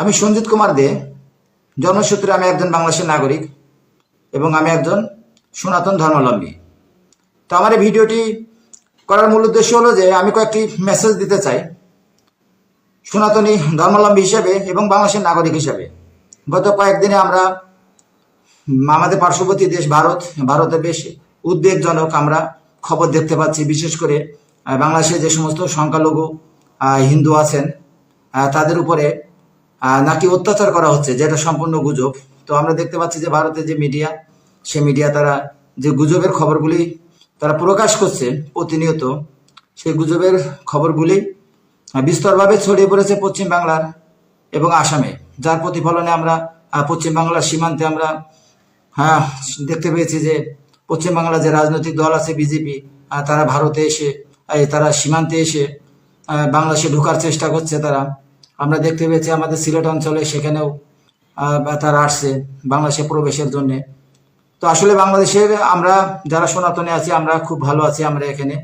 আমি সঞ্জিত কুমার দে, জন্মসূত্রে আমি একজন বাংলাদেশের নাগরিক এবং আমি একজন সনাতন ধর্মাবলম্বী। তো আমার এই ভিডিওটি করার মূল উদ্দেশ্য হলো যে আমি কয়েকটি মেসেজ দিতে চাই সনাতনী ধর্মাবলম্বী হিসেবে এবং বাংলাদেশের নাগরিক হিসেবে। গত কয়েকদিনে আমরা আমাদের পার্শ্ববর্তী দেশ ভারত ভারতে বেশ উদ্বেগজনক আমরা খবর দেখতে পাচ্ছি, বিশেষ করে বাংলাদেশে যে সমস্ত সংখ্যালঘু হিন্দু আছেন তাদের উপরে নাকি অত্যাচার করা হচ্ছে যেটা সম্পূর্ণ গুজব। তো আমরা দেখতে পাচ্ছি যে ভারতের যে মিডিয়া সে মিডিয়া তারা যে গুজবের খবরগুলি তারা প্রকাশ করছে প্রতিনিয়ত সেই গুজবের খবরগুলি বিস্তরভাবে ছড়িয়ে পড়েছে পশ্চিম বাংলার এবং আসামে। যার প্রতিফলনে আমরা আহ, পশ্চিম বাংলার সীমান্তে আমরা হ্যাঁ দেখতে পেয়েছি যে পশ্চিমবাংলার যে রাজনৈতিক দল আছে বিজেপি তারা ভারতে এসে তারা সীমান্তে এসে বাংলাদেশে ঢোকার চেষ্টা করছে তারা। আমরা দেখতে পেয়েছি আমাদের সিলেট অঞ্চলে সেখানেও তারা আসছে বাংলাদেশে প্রবেশের জন্যে। তো আসলে বাংলাদেশের আমরা যারা সনাতনে আছি, আমরা খুব ভালো আছি আমরা এখানে।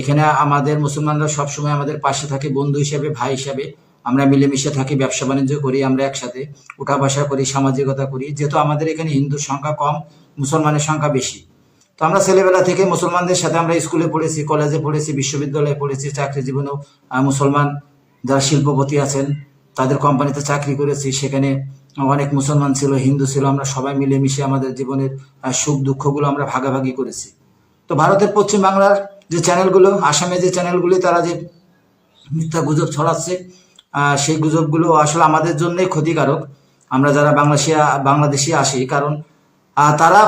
এখানে আমাদের মুসলমানরা সবসময় আমাদের পাশে থাকে, বন্ধু হিসেবে, ভাই হিসেবে। আমরা মিলেমিশে থাকি, ব্যবসা বাণিজ্য করি আমরা একসাথে উঠা বসা করি, সামাজিকতা করি। যেহেতু আমাদের এখানে হিন্দুর সংখ্যা কম, মুসলমানের সংখ্যা বেশি। তো আমরা ছেলেবেলা থেকে মুসলমানদের সাথে আমরা স্কুলে পড়েছি, কলেজে পড়েছি, বিশ্ববিদ্যালয়ে পড়েছি, চাকরি জীবনেও মুসলমান যারা শিল্পপতি আছেন, তাদের কোম্পানিতে চাকরি করেছি। সেখানে অনেক মুসলমান ছিল, হিন্দু ছিল, আমরা সবাই মিলেমিশে আমাদের জীবনের সুখ দুঃখগুলো আমরা ভাগাভাগি করেছি। তো ভারতের পশ্চিম বাংলার যে চ্যানেলগুলো, আসামে যে চ্যানেলগুলি, তারা যে মিথ্যা গুজব ছড়াচ্ছে সেই গুজবগুলো আসলে আমাদের জন্যই ক্ষতিকারক। আমরা যারা বাংলাদেশি বাংলাদেশি আসি, কারণ তারা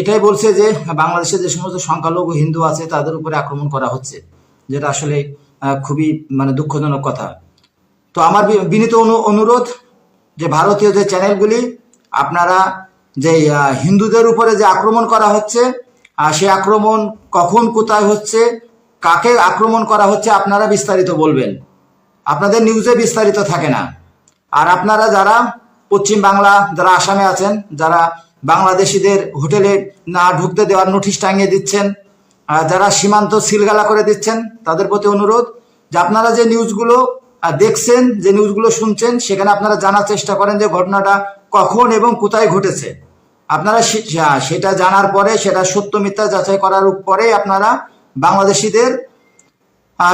এটাই বলছে যে বাংলাদেশে যে সমস্ত সংখ্যালঘু হিন্দু আছে, তাদের উপরে আক্রমণ করা হচ্ছে, যেটা আসলে খুবই মানে দুঃখজনক কথা। তো আমার বিনীত অনু- অনুরোধ যে ভারতীয় যে চ্যানেলগুলি, আপনারা যে হিন্দুদের উপরে যে আক্রমণ করা হচ্ছে সে আক্রমণ কখন কোথায় হচ্ছে, কাকে আক্রমণ করা হচ্ছে আপনারা বিস্তারিত বলবেন। আপনাদের নিউজে বিস্তারিত থাকে না। আর আপনারা যারা পশ্চিম বাংলা, যারা আসামে আছেন, যারা বাংলাদেশিদের হোটেলে না ঢুকতে দেওয়ার নোটিশ টাঙিয়ে দিচ্ছেন যারা সীমান্ত সিলগালা করে দিচ্ছেন, তাদের প্রতি অনুরোধ যে আপনারা যে নিউজগুলো দেখছেন যে নিউজগুলো শুনছেন, সেখানে আপনারা জানার চেষ্টা করেন যে ঘটনাটা কখন এবং কোথায় ঘটেছে। আপনারা সেটা জানার পরে, সেটা সত্য মিথ্যা যাচাই করার পরে আপনারা বাংলাদেশিদের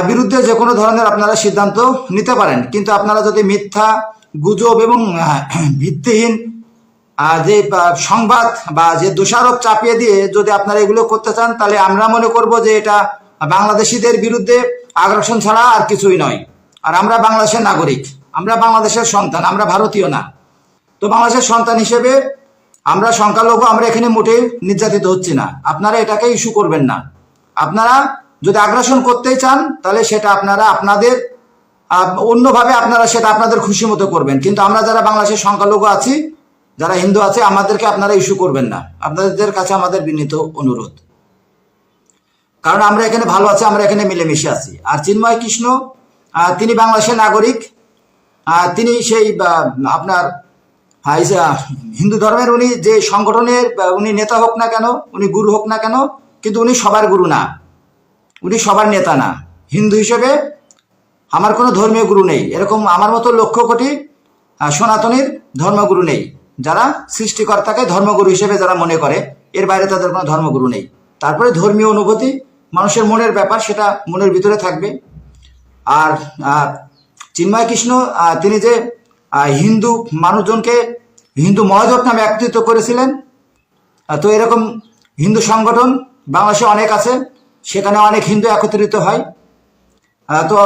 বিরুদ্ধে যে কোনো ধরনের আপনারা সিদ্ধান্ত নিতে পারেন। কিন্তু আপনারা যদি মিথ্যা গুজব এবং ভিত্তিহীন যে সংবাদ বা যে দোষারোপ চাপিয়ে দিয়ে যদি আপনারা এগুলো করতে চান, তাহলে আমরা মনে করব যে এটা বাংলাদেশিদের বিরুদ্ধে আগ্রাসন ছাড়া আর কিছুই নয়। আর আমরা বাংলাদেশের নাগরিক, আমরা বাংলাদেশের সন্তান, আমরা ভারতীয় না। তো বাংলাদেশের সন্তান হিসেবে আমরা সংখ্যালঘু, আমরা এখানে মোটেই নির্যাতিত হচ্ছি না। আপনারা এটাকে ইস্যু করবেন না। আপনারা যদি আগ্রাসন করতেই চান, তাহলে সেটা আপনারা আপনাদের অন্যভাবে আপনারা সেটা আপনাদের খুশি মতো করবেন। কিন্তু আমরা যারা বাংলাদেশের সংখ্যালঘু আছি, যারা হিন্দু আছে, আমাদেরকে আপনারা ইস্যু করবেন না। আপনাদের কাছে আমাদের বিনীত অনুরোধ। কারণ আমরা এখানে ভালো আছি, আমরা এখানে মিলেমিশে আছি। আর চিন্ময় কৃষ্ণ তিনি বাংলাদেশের নাগরিক। তিনি সেই আপনার হিন্দু ধর্মের উনি যে সংগঠনের উনি নেতা হোক না কেন, উনি গুরু হোক না কেন, কিন্তু উনি সবার গুরু না। উনি সবার নেতা না। হিন্দু হিসেবে আমার কোনো ধর্মীয় গুরু নেই। এরকম আমার মতো লক্ষ কোটি সনাতনীর ধর্মগুরু নেই। যারা সৃষ্টিকর্তাকে ধর্মগুরু হিসেবে যারা মনে করে, এর বাইরে তাদের কোনো ধর্মগুরু নেই। তারপরে ধর্মীয় অনুভূতি, মানুষের মনের ব্যাপার, সেটা মনের ভিতরে থাকবে। আর চিন্ময় কৃষ্ণ তিনি যে হিন্দু মানুষজনকে হিন্দু মহাজোট নামে একত্রিত করেছিলেন তো এরকম হিন্দু সংগঠন বাংলাদেশে অনেক আছে সেখানে অনেক হিন্দু একত্রিত হয়। তো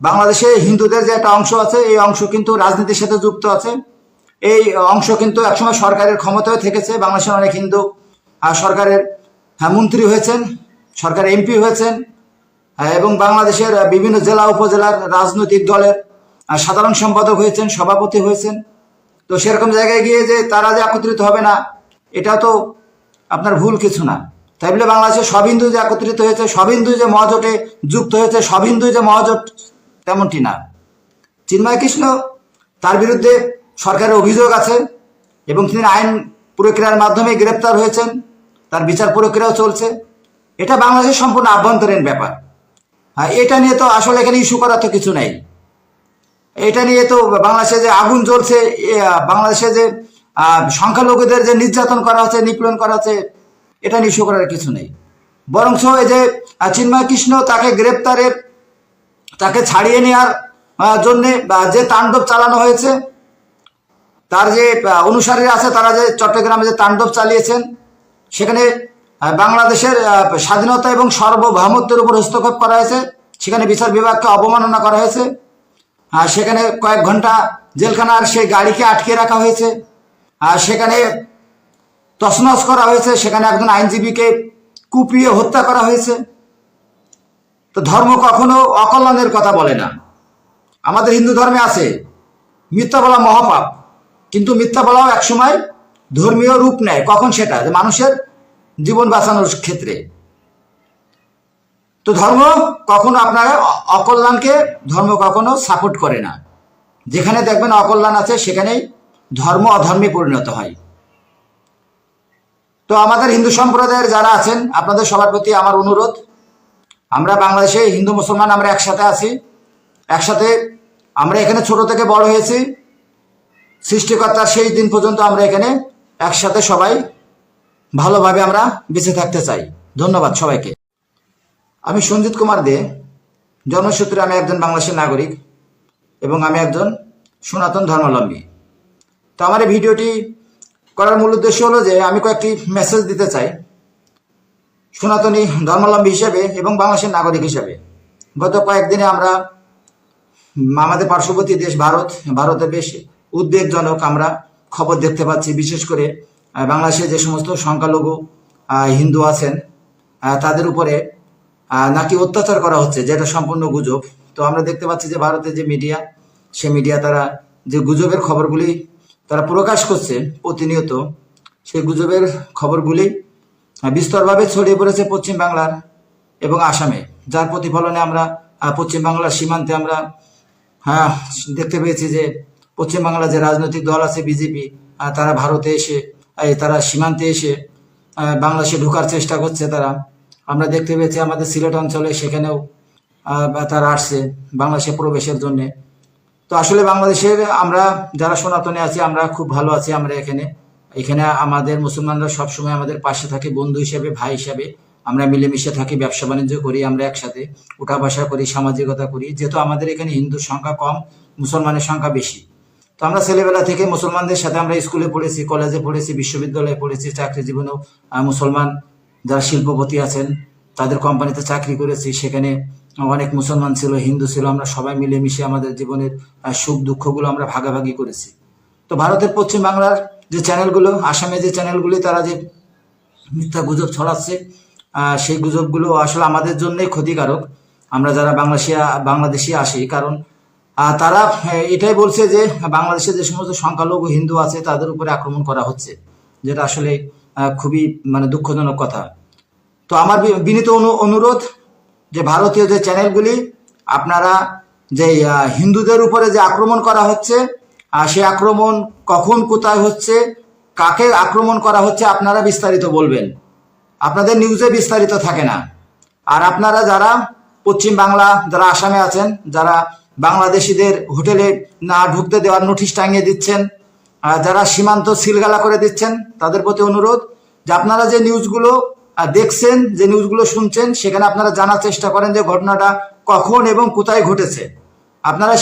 বাংলাদেশে হিন্দুদের যে একটা অংশ আছে এই অংশ কিন্তু রাজনীতির সাথে যুক্ত আছে। এই অংশ কিন্তু একসময় সরকারের ক্ষমতায় থেকেছে বাংলাদেশের অনেক হিন্দু সরকারের হ্যাঁ, মন্ত্রী হয়েছেন সরকার এমপি হয়েছেন এবং বাংলাদেশের বিভিন্ন জেলা, উপজেলার রাজনৈতিক দলের সাধারণ সম্পাদক হয়েছেন, সভাপতি হয়েছেন। তো সেরকম জায়গায় গিয়ে যে তারা যে একত্রিত হবে না, এটা তো আপনার ভুল কিছু না। তাই বলে বাংলাদেশে সব হিন্দু যে একত্রিত হয়েছে, সব হিন্দু যে মহাজোটে যুক্ত হয়েছে, সব হিন্দু যে মহাজোট তেমনটি না। চিন্ময় কৃষ্ণ তার বিরুদ্ধে সরকারের অভিযোগ আছে এবং তিনি আইন প্রক্রিয়ার মাধ্যমে গ্রেপ্তার হয়েছেন, তার বিচার প্রক্রিয়াও চলছে। এটা বাংলাদেশের সম্পূর্ণ আভ্যন্তরীণ ব্যাপার। হ্যাঁ এটা নিয়ে তো আসলে এখানে ইস্যু করার তো কিছু নেই। এটা নিয়ে তো বাংলাদেশে যে আগুন জ্বলছে বাংলাদেশে যে সংখ্যালঘুদের যে নির্যাতন করা হচ্ছে, নিপীড়ন করা হচ্ছে, এটা নিয়ে ইস্যু করার কিছু নেই। বরঞ্চ এই যে চিন্ময় কৃষ্ণ তাকে গ্রেপ্তারের, তাকে ছাড়িয়ে নেওয়ার জন্যে যে তাণ্ডব চালানো হয়েছে, তার যে অনুসারীরা আছে, তারা যে চট্টগ্রামে যে তাণ্ডব চালিয়েছেন, সেখানে বাংলাদেশের স্বাধীনতা এবং সার্বভৌমত্বের উপর হস্তক্ষেপ করা হয়েছে। সেখানে বিচার বিভাগকে অবমাননা করা হয়েছে। আর সেখানে কয়েক ঘণ্টা জেলখানার সেই গাড়িকে আটকে রাখা হয়েছে। আর সেখানে তছনছ করা হয়েছে। সেখানে একজন আইনজীবীকে কুপিয়ে হত্যা করা হয়েছে। তো ধর্ম কখনো অকল্যাণের কথা বলে না। আমাদের হিন্দু ধর্মে আছে, মিথ্যা বলা মহাপাপ। কিন্তু মিথ্যা বলাও একসময় ধর্মীয় রূপ নেয়। কখন সেটা? যে মানুষের জীবন বাঁচানোর ক্ষেত্রে। তো ধর্ম কখনো আপনারা অকল্যাণকে, ধর্ম কখনো সাপোর্ট করে না। যেখানে দেখবেন অকল্যাণ আছে, সেখানেই ধর্ম অধর্মে পরিণত হয়। তো আমাদের হিন্দু সম্প্রদায়ের যারা আছেন, আপনাদের সবার প্রতি আমার অনুরোধ, আমরা বাংলাদেশে হিন্দু, মুসলমান আমরা একসাথে আছি। একসাথে আমরা এখানে ছোট থেকে বড় হয়েছি। সৃষ্টিকর্তার সেই দিন পর্যন্ত আমরা এখানে একসাথে সবাই ভালোভাবে আমরা বেঁচে থাকতে চাই। ধন্যবাদ সবাইকে। আমি সঞ্জিত কুমার দে, জন্মসূত্রে আমি একজন বাংলাদেশের নাগরিক এবং আমি একজন সনাতন ধর্মাবলম্বী। তো আমার এই ভিডিওটি করার মূল উদ্দেশ্য হলো যে আমি কয়েকটি মেসেজ দিতে চাই সনাতনী ধর্মাবলম্বী হিসেবে এবং বাংলাদেশের নাগরিক হিসেবে। গত কয়েকদিনে আমরা আমাদের পার্শ্ববর্তী দেশ ভারত, ভারতে বেশ উদ্বেগজনক আমরা খবর দেখতে পাচ্ছি, বিশেষ করে বাংলাদেশে যে সমস্ত সংখ্যালঘু হিন্দু আছেন তাদের উপরে নাকি অত্যাচার করা হচ্ছে যেটা সম্পূর্ণ গুজব। তো আমরা দেখতে পাচ্ছি যে ভারতের যে মিডিয়া সে মিডিয়া তারা যে গুজবের খবরগুলি তারা প্রকাশ করছে প্রতিনিয়ত সেই গুজবের খবরগুলি বিস্তরভাবে ছড়িয়ে পড়েছে পশ্চিম বাংলার এবং আসামে। যার প্রতিফলনে আমরা আহ, পশ্চিম বাংলার সীমান্তে আমরা হ্যাঁ দেখতে পেয়েছি যে পশ্চিমবাংলার যে রাজনৈতিক দল আছে বিজেপি তারা ভারতে এসে তারা সীমান্তে এসে বাংলাদেশে ঢোকার চেষ্টা করছে তারা। আমরা দেখতে পেয়েছি আমাদের সিলেট অঞ্চলে সেখানেও তারা আসছে বাংলাদেশে প্রবেশের জন্যে। তো আসলে বাংলাদেশের আমরা যারা সনাতনে আছি, আমরা খুব ভালো আছি আমরা এখানে। এখানে আমাদের মুসলমানরা সবসময় আমাদের পাশে থাকে, বন্ধু হিসেবে, ভাই হিসাবে। আমরা মিলেমিশে থাকি, ব্যবসা বাণিজ্য করি আমরা একসাথে। উঠা বসা করি, সামাজিকতা করি। যেহেতু আমাদের এখানে হিন্দুর সংখ্যা কম, মুসলমানের সংখ্যা বেশি। তো আমরা ছেলেবেলা থেকে মুসলমানদের সাথে আমরা স্কুলে পড়েছি, কলেজে পড়েছি, বিশ্ববিদ্যালয়ে পড়েছি, চাকরি জীবনেও। মুসলমান যারা শিল্পপতি আছেন, তাদের কোম্পানিতে চাকরি করেছি। সেখানে অনেক মুসলমান ছিল, হিন্দু ছিল, আমরা সবাই মিলেমিশে আমাদের জীবনের সুখ দুঃখগুলো আমরা ভাগাভাগি করেছি। তো ভারতের পশ্চিম বাংলার যে চ্যানেলগুলো আসামে যে চ্যানেলগুলি তারা যে মিথ্যা গুজব ছড়াচ্ছে সেই গুজবগুলো আসলে আমাদের জন্যই ক্ষতিকারক। আমরা যারা বাংলাদেশিয়া, বাংলাদেশি আসি, কারণ তারা এটাই বলছে যে বাংলাদেশে যে সমস্ত সংখ্যালঘু হিন্দু আছে তাদের উপরে আক্রমণ করা হচ্ছে যেটা আসলে খুবই মানে দুঃখজনক কথা। তো আমার বিনীত অনু- অনুরোধ যে ভারতীয় যে চ্যানেলগুলি আপনারা যে হিন্দুদের উপরে যে আক্রমণ করা হচ্ছে আহ, সে আক্রমণ কখন কোথায় হচ্ছে কাকে আক্রমণ করা হচ্ছে আপনারা বিস্তারিত বলবেন। আপনাদের নিউজে বিস্তারিত থাকে না। আর আপনারা যারা পশ্চিম বাংলা যারা আসামে আছেন যারা বাংলাদেশিদের হোটেলে না ঢুকতে দেওয়ার নোটিশ টাঙিয়ে দিচ্ছেন। যারা সীমান্ত সিলগালা করে দিচ্ছেন, তাদের প্রতি অনুরোধ যে আপনারা যে নিউজগুলো দেখছেন, যে নিউজগুলো শুনছেন, সেখানে আপনারা জানার চেষ্টা করেন যে ঘটনাটা কখন এবং কোথায় ঘটেছে। আপনারা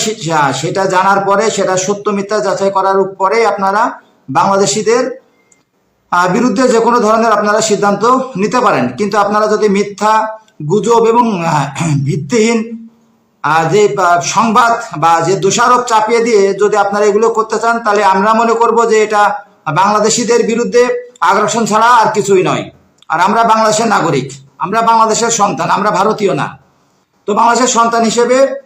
সেটা জানার পরে, সেটা সত্য মিথ্যা যাচাই করার পরে আপনারা বাংলাদেশিদের বিরুদ্ধে যে কোনো ধরনের আপনারা সিদ্ধান্ত নিতে পারেন। কিন্তু আপনারা যদি মিথ্যা, গুজব এবং ভিত্তিহীন যে সংবাদ বা যে দোষারোপ চাপিয়ে দিয়ে যদি আপনারা এগুলো করতে চান, তাহলে আমরা মনে করব যে এটা বাংলাদেশিদের বিরুদ্ধে আগ্রাসন ছাড়া আর কিছুই নয়। আর আমরা বাংলাদেশের নাগরিক। আমরা বাংলাদেশের সন্তান, আমরা ভারতীয় না। তো বাংলাদেশের সন্তান হিসেবে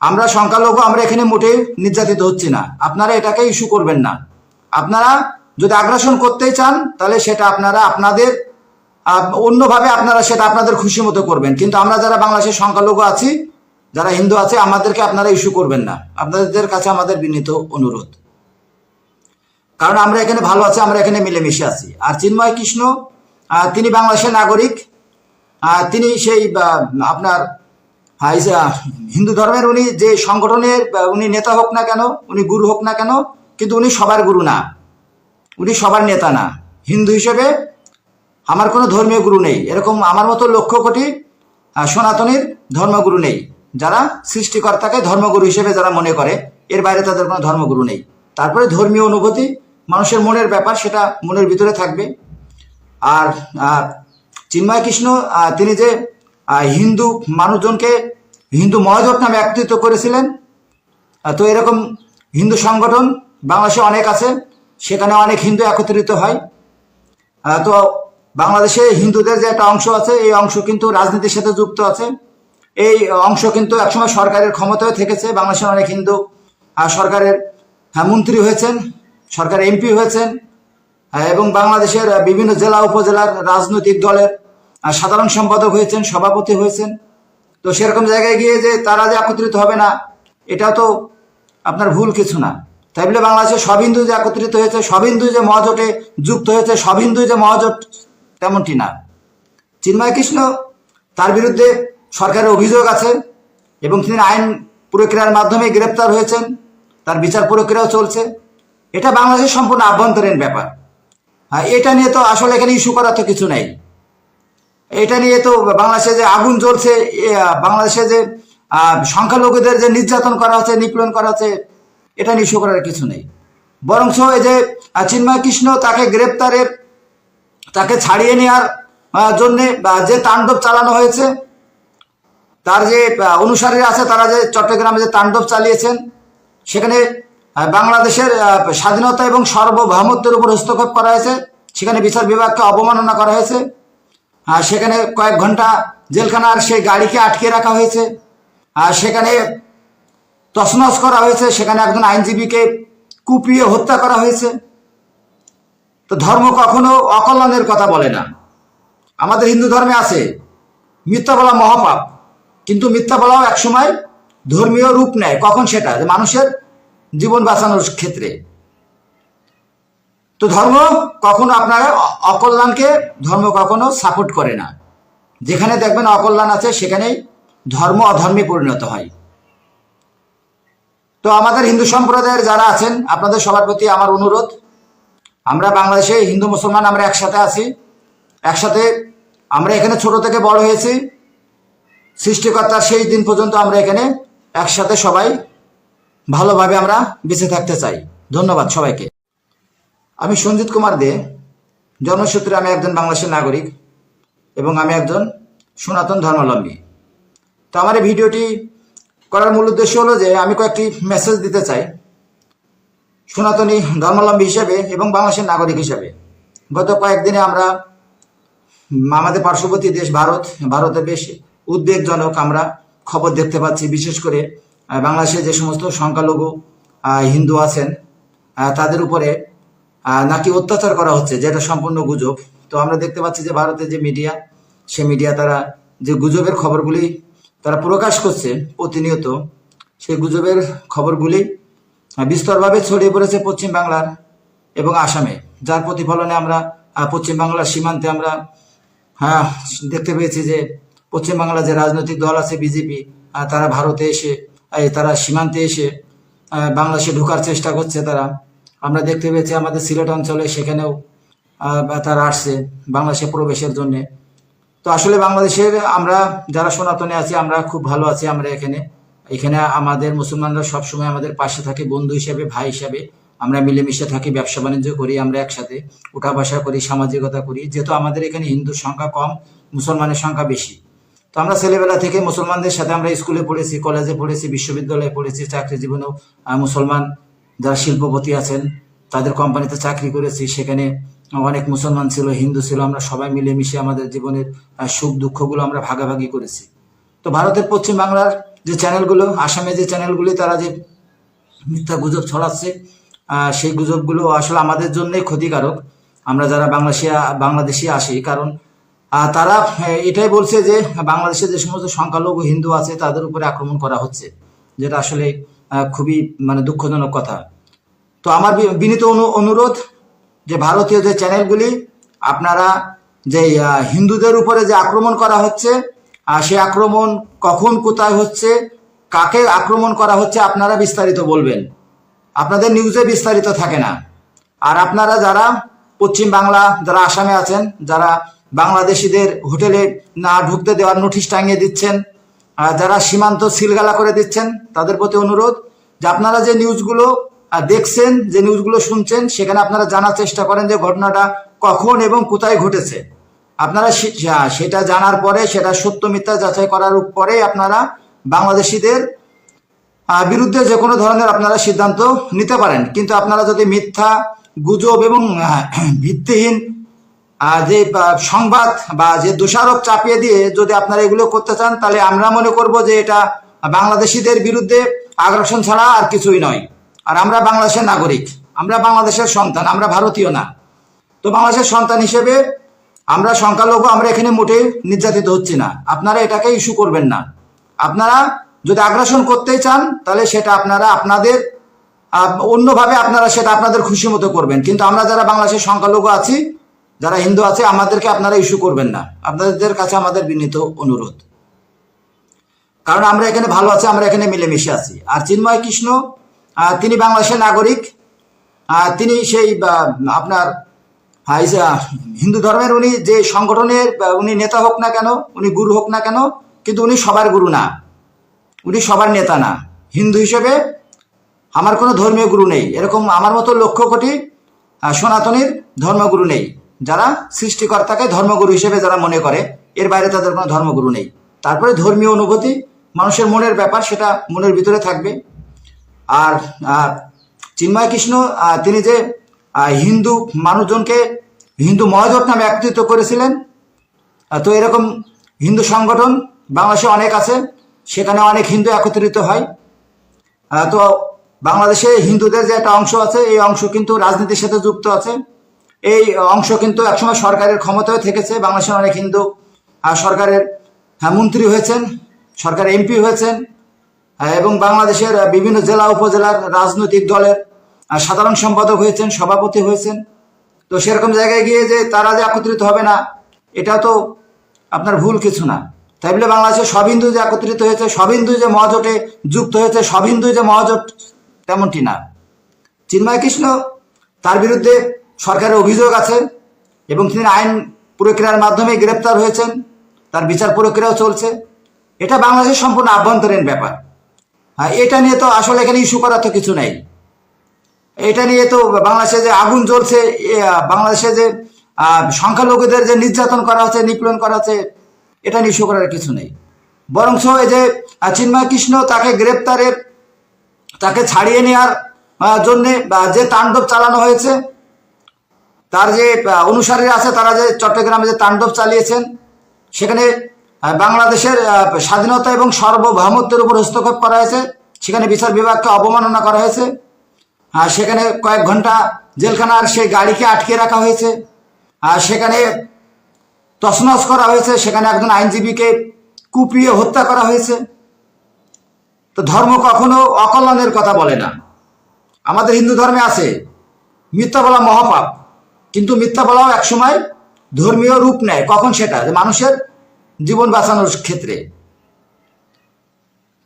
আমরা সংখ্যালঘু, আমরা এখানে মোটেই নির্যাতিত হচ্ছি না। আপনারা এটাকে ইস্যু করবেন না। আপনারা যদি আগ্রাসন করতেই চান, তাহলে সেটা আপনারা আপনাদের অন্যভাবে আপনারা সেটা আপনাদের খুশি মতো করবেন। কিন্তু আমরা যারা বাংলাদেশের সংখ্যালঘু আছি যারা হিন্দু আছে, আমাদেরকে আপনারা ইস্যু করবেন না। আপনাদের কাছে আমাদের বিনীত অনুরোধ। কারণ আমরা এখানে ভালো আছি, আমরা এখানে মিলেমিশে আছি। আর চিন্ময় কৃষ্ণ তিনি বাংলাদেশের নাগরিক। তিনি সেই আপনার হিন্দু ধর্মের উনি যে সংগঠনের উনি নেতা হোক না কেন, উনি গুরু হোক না কেন, কিন্তু উনি সবার গুরু না। উনি সবার নেতা না। হিন্দু হিসেবে আমার কোনো ধর্মীয় গুরু নেই। এরকম আমার মতো লক্ষ কোটি সনাতনীর ধর্মগুরু নেই। যারা সৃষ্টিকর্তাকে ধর্মগুরু হিসেবে যারা মনে করে, এর বাইরে তাদের কোনো ধর্মগুরু নেই। তারপরে ধর্মীয় অনুভূতি, মানুষের মনের ব্যাপার সেটা মনের ভিতরে থাকবে। আর চিন্ময় কৃষ্ণ তিনি যে হিন্দু মানুষজনকে হিন্দু মহাজোট নামে একত্রিত করেছিলেন তো এরকম হিন্দু সংগঠন বাংলাদেশে অনেক আছে, সেখানে অনেক হিন্দু একত্রিত হয়। তো বাংলাদেশে হিন্দুদের যে একটা অংশ আছে, এই অংশ কিন্তু রাজনীতির সাথে যুক্ত আছে। এই অংশ কিন্তু একসময় সরকারের ক্ষমতায় থেকেছে বাংলাদেশের অনেক হিন্দু সরকারের হ্যাঁ, মন্ত্রী হয়েছেন সরকার এমপি হয়েছেন এবং বাংলাদেশের বিভিন্ন জেলা উপজেলার রাজনৈতিক দলের সাধারণ সম্পাদক হয়েছেন সভাপতি হয়েছেন। তো সেরকম জায়গায় গিয়ে যে তারা যে একত্রিত হবে না এটা তো আপনার ভুল কিছু না। তাই বলে বাংলাদেশে সব হিন্দু যে একত্রিত হয়েছে সব হিন্দু যে মহাজোটে যুক্ত হয়েছে সব হিন্দু যে মহাজোট তেমনটি না। চিন্ময় কৃষ্ণ তার বিরুদ্ধে সরকারের অভিযোগ আছে এবং তিনি আইন প্রক্রিয়ার মাধ্যমে গ্রেপ্তার হয়েছেন, তার বিচার প্রক্রিয়াও চলছে। এটা বাংলাদেশের সম্পূর্ণ আভ্যন্তরীণ ব্যাপার। আর এটা নিয়ে তো আসলে এখানে ইস্যু করার তো কিছু নেই। এটা নিয়ে তো বাংলাদেশে যে আগুন জ্বলছে বাংলাদেশে যে সংখ্যালঘুদের যে নির্যাতন করা হচ্ছে, নিপীড়ন করা হচ্ছে, এটা নিয়ে ইস্যু করার কিছু নেই। বরঞ্চ এই যে চিন্ময় কৃষ্ণ তাকে গ্রেপ্তারের, তাকে ছাড়িয়ে নেওয়ার জন্যে যে তাণ্ডব চালানো হয়েছে তার যে অনুসারীরা আছে, তারা যে চট্টগ্রামে যে তাণ্ডব চালিয়েছেন, সেখানে বাংলাদেশের স্বাধীনতা এবং সার্বভৌমত্বের উপর হস্তক্ষেপ করা হয়েছে। সেখানে বিচার বিভাগকে অবমাননা করা হয়েছে। আর সেখানে কয়েক ঘণ্টা জেলখানার সেই গাড়িকে আটকে রাখা হয়েছে। আর সেখানে তছনছ করা হয়েছে। সেখানে একজন আইনজীবীকে কুপিয়ে হত্যা করা হয়েছে। তো ধর্ম কখনো অকল্যাণের কথা বলে না। আমাদের হিন্দু ধর্মে আছে মিথ্যা বলা মহাপাপ। কিন্তু মিথ্যা বলাও একসময় ধর্মীয় রূপ নেয়। কখন সেটা? মানুষের জীবন বাঁচানোর ক্ষেত্রে। তো ধর্ম কখনো আপনার অকল্যাণকে, ধর্ম কখনো সাপোর্ট করে না। যেখানে দেখবেন অকল্যাণ আছে, সেখানেই ধর্ম অধর্মে পরিণত হয়। তো আমাদের হিন্দু সম্প্রদায়ের যারা আছেন, আপনাদের সবার প্রতি আমার অনুরোধ। আমরা বাংলাদেশে হিন্দু মুসলমান আমরা একসাথে আছি। একসাথে আমরা এখানে ছোট থেকে বড় হয়েছি। সৃষ্টিকর্তার সেই দিন পর্যন্ত আমরা এখানে একসাথে সবাই ভালোভাবে আমরা বেঁচে থাকতে চাই। ধন্যবাদ সবাইকে। আমি সঞ্জিত কুমার দে, জন্মসূত্রে আমি একজন বাংলাদেশের নাগরিক এবং আমি একজন সনাতন ধর্মাবলম্বী। তো আমার এই ভিডিওটি করার মূল উদ্দেশ্য হলো যে আমি কয়েকটি মেসেজ দিতে চাই সনাতনী ধর্মাবলম্বী হিসেবে এবং বাংলাদেশের নাগরিক হিসেবে। গত কয়েকদিনে আমরা আমাদের পার্শ্ববর্তী দেশ ভারত ভারতে বেশ উদ্বেগজনক আমরা খবর দেখতে পাচ্ছি বিশেষ করে বাংলাদেশে যে সমস্ত সংখ্যালঘু হিন্দু আছেন তাদের উপরে নাকি অত্যাচার করা হচ্ছে যেটা সম্পূর্ণ গুজব। তো আমরা দেখতে পাচ্ছি যে ভারতের যে মিডিয়া সে মিডিয়া তারা যে গুজবের খবরগুলি তারা প্রকাশ করছে প্রতিনিয়ত সেই গুজবের খবরগুলি বিস্তরভাবে ছড়িয়ে পড়েছে পশ্চিম বাংলার এবং আসামে। যার প্রতিফলনে আমরা আহ, পশ্চিম বাংলার সীমান্তে আমরা হ্যাঁ দেখতে পেয়েছি যে পশ্চিমবাংলার যে রাজনৈতিক দল আছে বিজেপি তারা ভারতে এসে তারা সীমান্তে এসে বাংলাদেশে ঢোকার চেষ্টা করছে তারা। আমরা দেখতে পেয়েছি আমাদের সিলেট অঞ্চলে সেখানেও তারা আসছে বাংলাদেশে প্রবেশের জন্য। তো আসলে বাংলাদেশের আমরা যারা সনাতনে আছি, আমরা খুব ভালো আছি আমরা এখানে। এখানে আমাদের মুসলমানরা সবসময় আমাদের পাশে থাকে, বন্ধু হিসেবে, ভাই হিসাবে। আমরা মিলেমিশে থাকি, ব্যবসা বাণিজ্য করি আমরা একসাথে। উঠা বসা করি, সামাজিকতা করি। যেহেতু আমাদের এখানে হিন্দুর সংখ্যা কম, মুসলমানের সংখ্যা বেশি। তো আমরা ছেলেবেলা থেকে মুসলমানদের সাথে আমরা স্কুলে পড়েছি, কলেজে পড়েছি, বিশ্ববিদ্যালয়ে পড়েছি, চাকরি জীবনেও মুসলমান যারা শিল্পপতি আছেন, তাদের কোম্পানিতে চাকরি করেছি। সেখানে অনেক মুসলমান ছিল, হিন্দু ছিল, আমরা সবাই মিলেমিশে আমাদের জীবনের সুখ দুঃখগুলো আমরা ভাগাভাগি করেছি। তো ভারতের পশ্চিম বাংলার যে চ্যানেলগুলো আসামে যে চ্যানেলগুলি, তারা যে মিথ্যা গুজব ছড়াচ্ছে সেই গুজবগুলো আসলে আমাদের জন্যই ক্ষতিকারক। আমরা যারা বাংলাদেশি বাংলাদেশি আসি, কারণ তারা এটাই বলছে যে বাংলাদেশে যে সমস্ত সংখ্যালঘু হিন্দু আছে, তাদের উপরে আক্রমণ করা হচ্ছে, যেটা আসলে খুবই মানে দুঃখজনক কথা। তো আমার বিনীত অনু- অনুরোধ যে ভারতীয় যে চ্যানেলগুলি, আপনারা যে হিন্দুদের উপরে যে আক্রমণ করা হচ্ছে সে আক্রমণ কখন কোথায় হচ্ছে, কাকে আক্রমণ করা হচ্ছে, আপনারা বিস্তারিত বলবেন। আপনাদের নিউজে বিস্তারিত থাকে না। আর আপনারা যারা পশ্চিম বাংলা যারা আসামে আছেন, যারা বাংলাদেশিদের হোটেলে না ঢুকতে দেওয়ার নোটিশ টাঙিয়ে দিচ্ছেন। যারা সীমান্ত সিলগালা করে দিচ্ছেন, তাদের প্রতি অনুরোধ যে আপনারা যে নিউজগুলো দেখছেন, যে নিউজগুলো শুনছেন, সেখানে আপনারা জানার চেষ্টা করেন যে ঘটনাটা কখন এবং কোথায় ঘটেছে। আপনারা সেটা জানার পরে, সেটা সত্য মিথ্যা যাচাই করার পরে আপনারা বাংলাদেশিদের বিরুদ্ধে যে কোনো ধরনের আপনারা সিদ্ধান্ত নিতে পারেন। কিন্তু আপনারা যদি মিথ্যা, গুজব এবং ভিত্তিহীন যে সংবাদ বা যে দোষারোপ চাপিয়ে দিয়ে যদি আপনারা এগুলো করতে চান, তাহলে আমরা মনে করব যে এটা বাংলাদেশিদের বিরুদ্ধে আগ্রাসন ছাড়া আর কিছুই নয়। আর আমরা বাংলাদেশের নাগরিক, আমরা বাংলাদেশের সন্তান, আমরা ভারতীয় না। তো বাংলাদেশের সন্তান হিসেবে আমরা সংখ্যালঘু, আমরা এখানে মোটেই নির্যাতিত হচ্ছি না। আপনারা এটাকে ইস্যু করবেন না। আপনারা যদি আগ্রাসন করতেই চান, তাহলে সেটা আপনারা আপনাদের অন্যভাবে আপনারা সেটা আপনাদের খুশি মতো করবেন। কিন্তু আমরা যারা বাংলাদেশের সংখ্যালঘু আছি যারা হিন্দু আছে, আমাদেরকে আপনারা ইস্যু করবেন না। আপনাদের কাছে আমাদের বিনীত অনুরোধ। কারণ আমরা এখানে ভালো আছি, আমরা এখানে মিলেমিশে আছি। আর চিন্ময় কৃষ্ণ তিনি বাংলাদেশের নাগরিক। তিনি সেই আপনার হিন্দু ধর্মের উনি যে সংগঠনের উনি নেতা হোক না কেন, উনি গুরু হোক না কেন, কিন্তু উনি সবার গুরু না। উনি সবার নেতা না। হিন্দু হিসেবে আমার কোনো ধর্মীয় গুরু নেই। এরকম আমার মতো লক্ষ কোটি সনাতনীর ধর্মগুরু নেই। যারা সৃষ্টিকর্তাকে ধর্মগুরু হিসেবে যারা মনে করে, এর বাইরে তাদের কোনো ধর্মগুরু নেই। তারপরে ধর্মীয় অনুভূতি, মানুষের মনের ব্যাপার, সেটা মনের ভিতরে থাকবে। আর চিন্ময় কৃষ্ণ তিনি যে হিন্দু মানুষজনকে হিন্দু মহাজোট নামে একত্রিত করেছিলেন তো এরকম হিন্দু সংগঠন বাংলাদেশে অনেক আছে, সেখানে অনেক হিন্দু একত্রিত হয়। তো বাংলাদেশে হিন্দুদের যে একটা অংশ আছে, এই অংশ কিন্তু রাজনীতির সাথে যুক্ত আছে। এই অংশ কিন্তু একসময় সরকারের ক্ষমতায় থেকেছে। বাংলাদেশের অনেক হিন্দু সরকারের হ্যাঁ, মন্ত্রী হয়েছেন সরকার এমপি হয়েছেন এবং বাংলাদেশের বিভিন্ন জেলা উপজেলার রাজনৈতিক দলের সাধারণ সম্পাদক হয়েছেন সভাপতি হয়েছেন। তো সেরকম জায়গায় গিয়ে যে তারা যে একত্রিত হবে না এটা তো আপনার ভুল কিছু না। তাই বলে বাংলাদেশে সব হিন্দু যে একত্রিত হয়েছে সব হিন্দু যে মহাজোটে যুক্ত হয়েছে সব হিন্দু যে মহাজোট তেমনটি না। চিন্ময় কৃষ্ণ তার বিরুদ্ধে সরকারের অভিযোগ আছে এবং তিনি আইন প্রক্রিয়ার মাধ্যমে গ্রেপ্তার হয়েছেন, তার বিচার প্রক্রিয়াও চলছে। এটা বাংলাদেশের সম্পূর্ণ আভ্যন্তরীণ ব্যাপার। আর এটা নিয়ে তো আসলে এখানে ইস্যু করার তো কিছু নেই। এটা নিয়ে তো বাংলাদেশে যে আগুন জ্বলছে বাংলাদেশে যে সংখ্যালঘুদের যে নির্যাতন করা হচ্ছে, নিপীড়ন করা হচ্ছে, এটা নিয়ে ইস্যু করার কিছু নেই। বরঞ্চ এই যে চিন্ময় কৃষ্ণ তাকে গ্রেপ্তারের, তাকে ছাড়িয়ে নেওয়ার জন্য যে তাণ্ডব চালানো হয়েছে তার যে অনুসারীরা আছে, তারা যে চট্টগ্রামে যে তাণ্ডব চালিয়েছেন, সেখানে বাংলাদেশের স্বাধীনতা এবং সার্বভৌমত্বের উপর হস্তক্ষেপ করা হয়েছে। সেখানে বিচার বিভাগকে অবমাননা করা হয়েছে। আর সেখানে কয়েক ঘণ্টা জেলখানার সেই গাড়িকে আটকে রাখা হয়েছে। আর সেখানে তছনছ করা হয়েছে। সেখানে একজন আইনজীবীকে কুপিয়ে হত্যা করা হয়েছে। তো ধর্ম কখনো অকল্যাণের কথা বলে না। আমাদের হিন্দু ধর্মে আছে মিথ্যা বলা মহাপাপ। কিন্তু মিথ্যা বলাও একসময় ধর্মীয় রূপ নেয়। কখন সেটা? যে মানুষের জীবন বাঁচানোর ক্ষেত্রে।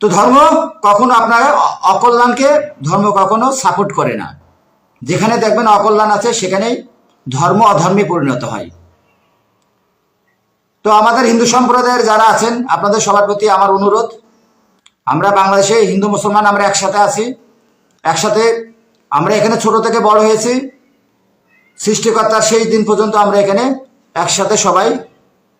তো ধর্ম কখনো আপনার অকল্যাণকে, ধর্ম কখনো সাপোর্ট করে না। যেখানে দেখবেন অকল্যাণ আছে, সেখানেই ধর্ম অধর্মে পরিণত হয়। তো আমাদের হিন্দু সম্প্রদায়ের যারা আছেন, আপনাদের সবার প্রতি আমার অনুরোধ। আমরা বাংলাদেশে হিন্দু মুসলমান আমরা একসাথে আছি। একসাথে আমরা এখানে ছোট থেকে বড় হয়েছি। সৃষ্টিকর্তার সেই দিন পর্যন্ত আমরা এখানে একসাথে সবাই